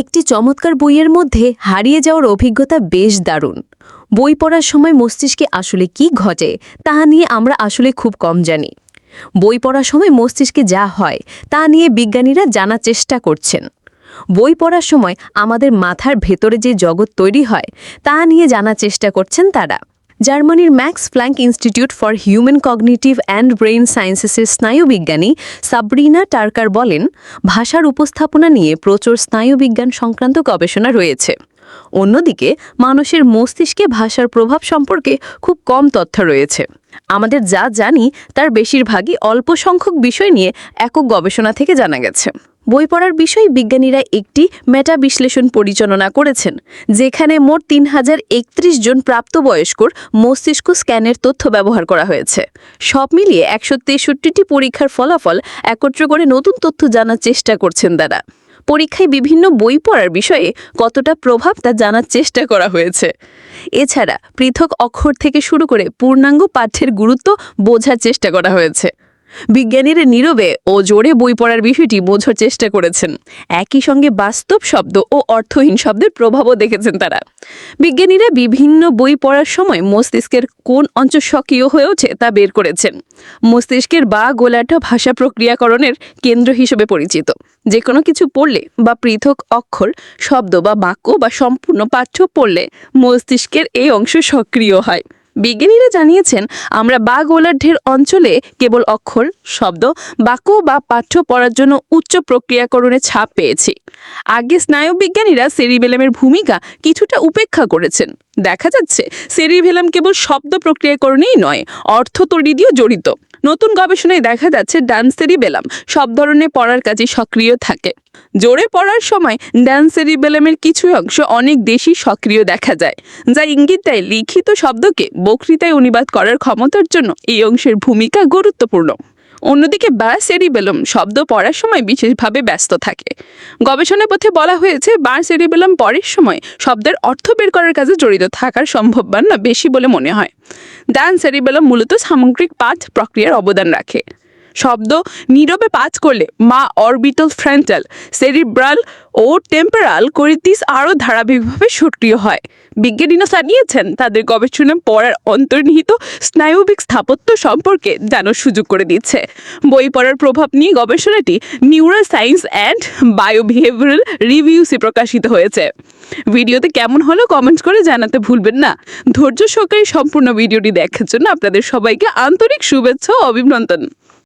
একটি চমৎকার বইয়ের মধ্যে হারিয়ে যাওয়ার অভিজ্ঞতা বেশ দারুণ। বই পড়ার সময় মস্তিষ্কে আসলে কি ঘটে, তা নিয়ে আমরা আসলে খুব কম জানি। বই পড়ার সময় মস্তিষ্কে যা হয়, তা নিয়ে বিজ্ঞানীরা জানার চেষ্টা করছেন। বই পড়ার সময় আমাদের মাথার ভেতরে যে জগৎ তৈরি হয়, তা নিয়ে জানার চেষ্টা করছেন তারা। জার্মানির Max Planck Institute for Human Cognitive and Brain সায়েন্সেসের স্নায়ুবিজ্ঞানী সাবরিনা টার্কার বলেন, ভাষার উপস্থাপনা নিয়ে প্রচুর স্নায়ুবিজ্ঞান সংক্রান্ত গবেষণা রয়েছে। অন্যদিকে, মানুষের মস্তিষ্কে ভাষার প্রভাব সম্পর্কে খুব কম তথ্য রয়েছে। আমাদের যা জানি, তার বেশিরভাগই অল্প সংখ্যক বিষয় নিয়ে একক গবেষণা থেকে জানা গেছে। বই পড়ার বিষয়ে বিজ্ঞানীরা একটি মেটা বিশ্লেষণ পরিচালনা করেছেন, যেখানে মোট তিন হাজার একত্রিশ জন প্রাপ্তবয়স্কর মস্তিষ্ক স্ক্যানের তথ্য ব্যবহার করা হয়েছে। সব মিলিয়ে একশো তেষট্টিটি পরীক্ষার ফলাফল একত্র করে নতুন তথ্য জানার চেষ্টা করছেন তারা। পরীক্ষায় বিভিন্ন বই পড়ার বিষয়ে কতটা প্রভাব তা জানার চেষ্টা করা হয়েছে। এছাড়া পৃথক অক্ষর থেকে শুরু করে পূর্ণাঙ্গ পাঠ্যের গুরুত্ব বোঝার চেষ্টা করা হয়েছে। বিজ্ঞানীরা নীরবে ও জোরে বই পড়ার বিষয়টি বোঝার চেষ্টা করেছেন। একই সঙ্গে বাস্তব শব্দ ও অর্থহীন শব্দের প্রভাবও দেখেছেন তারা। বিজ্ঞানীরা বিভিন্ন বই পড়ার সময় মস্তিষ্কের কোন অঞ্চল সক্রিয় হয়ে ওঠে তা বের করেছেন। মস্তিষ্কের বা গোলাটা ভাষা প্রক্রিয়াকরণের কেন্দ্র হিসেবে পরিচিত। যে কোনো কিছু পড়লে বা পৃথক অক্ষর, শব্দ বা বাক্য বা সম্পূর্ণ পাঠ্য পড়লে মস্তিষ্কের এই অংশ সক্রিয় হয়। বিজ্ঞানীরা জানিয়েছেন, আমরা বা গোলার্ধের অঞ্চলে কেবল অক্ষর, শব্দ, বাক্য বা পাঠ্য পড়ার জন্য উচ্চ প্রক্রিয়াকরণে ছাপ পেয়েছি। আগে স্নায়ুবিজ্ঞানীরা সেরিবেলামের ভূমিকা কিছুটা উপেক্ষা করেছেন। দেখা যাচ্ছে সেরিবেলাম কেবল শব্দ প্রক্রিয়াকরণেই নয়, অর্থ তৈরি দিয়েও জড়িত। নতুন গবেষণায় দেখা যাচ্ছে, ডান সেরিবেলাম সব ধরনের পড়ার কাজে সক্রিয় থাকে। জোরে পড়ার সময় ডান সেরিবেলামের কিছু অংশ অনেক বেশি সক্রিয় দেখা যায়, যা ইঙ্গিত দেয় লিখিত শব্দকে বক্তৃতায় অনুবাদ করার ক্ষমতার জন্য এই অংশের ভূমিকা গুরুত্বপূর্ণ। অন্যদিকে বা সেরিবেলম শব্দ পড়ার সময় বিশেষভাবে ব্যস্ত থাকে। গবেষণা পথে বলা হয়েছে বার সেরিবেলম পরের সময় শব্দের অর্থ বের করার কাজে জড়িত থাকার সম্ভাবনা বেশি বলে মনে হয়। ডান সেরিবেলম মূলত সামগ্রিক পাঠ প্রক্রিয়ার অবদান রাখে। শব্দ নীরবে পাঠ করলে মা অরবিটাল ফ্রন্টাল সেরিব্রাল ও টেম্পারাল করিতিস আরও ধারাবাহিকভাবে সক্রিয় হয়। বিজ্ঞানীরা জানিয়েছেন, তাদের গবেষণা পড়ার অন্তর্নিহিত স্নায়ুবিক স্থাপত্য সম্পর্কে জানার সুযোগ করে দিচ্ছে বই পড়ার প্রভাব নিয়ে গবেষণাটি নিউরো সায়েন্স অ্যান্ড বায়োবিহেভিয়ারাল রিভিউসে প্রকাশিত হয়েছে। ভিডিওতে কেমন হলো কমেন্ট করে জানাতে ভুলবেন না। ধৈর্য সহকারে সম্পূর্ণ ভিডিওটি দেখার জন্য আপনাদের সবাইকে আন্তরিক শুভেচ্ছা ও অভিনন্দন।